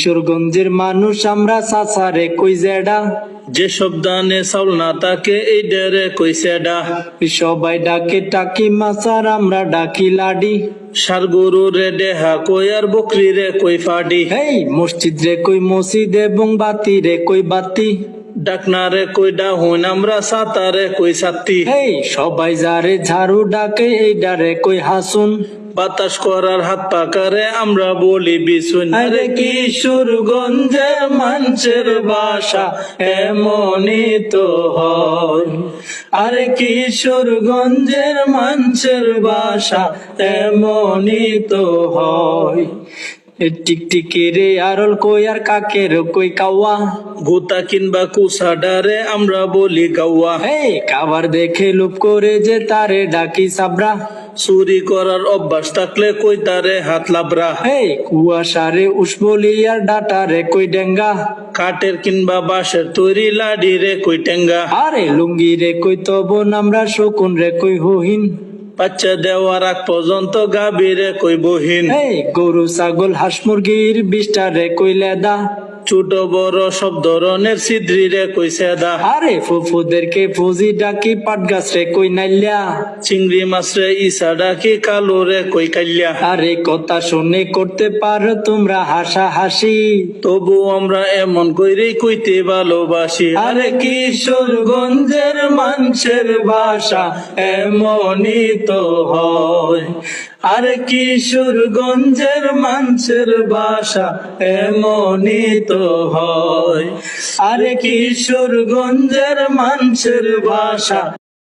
কিশোরগঞ্জের মানুষ আমরা সাসারে কই জেডা? যেসব দানে চাউল না তাকে এই ডেরে কইছে ডা সবাই ডাকে টাকি মাসার আমরা ডাকি লাডি। সার গরু রে দেহা কই আর বকরি রে কই ফাডি? হেই মসজিদ রে কই মসজিদ এবং বাতি রে কই বাতি? ডাকনা রে কই ডা হইন আমরা সাতারে কই সাত্তি হেই সবাই যারে ঝাড়ু ডাকে এই ডারে কই হাসুন? বাতাস করার হাত পাকারে আমরা বলি বিশুন আরে কিশোরগঞ্জে মানুষের বাসা এমনই তো হয়। আরে কিশোরগঞ্জের মানুষের বাসা এমনই তো হয়। এ টিকটিকি রে আরল কই আর কাকের কই কাওয়া গুতা কিংবা কুসা ডারে আমরা বলি গাওয়া হে, কাবার দেখে লুপ করে যে তারে ডাকি সাবরা। চুরি করার অভ্যাস থাকলে কই তারে হাত লাবরা। হে, কুয়াশারে উসবলি আর ডাটারে কই ডেঙ্গা। কাঠের কিংবা বাঁশের তৈরি লাডি রে কই টেঙ্গা। আরে লুঙ্গি রে কই তবন আমরা শকুন রে কই হহিন। বাচ্চা দেওয়ার আগ পর্যন্ত গাভীরে কই বহিন গরু ছাগল হাঁস মুরগির বিষ্টারে রে দা ছোট বড় সব ধরনের সিদ্রি রে কই সেদা আরে ফুফুদেরকে ফুজি ডাকি পাট গাছ রে কই নাইল্যা? চিংড়ি মাছ রে ইসা ডাকি কালো রে কই কাল্যা আরে কথা শুনে করতে পারো তোমরা হাসা হাসি তবু আমরা এমন কইরে কইতে ভালোবাসি। আরে কিশোরগঞ্জের মানুষের ভাষা এমনই তো হয়। আরে কিশোরগঞ্জের মানুষের ভাষা এমনই তো হয়। আরে কিশোরগঞ্জের মানুষের ভাষা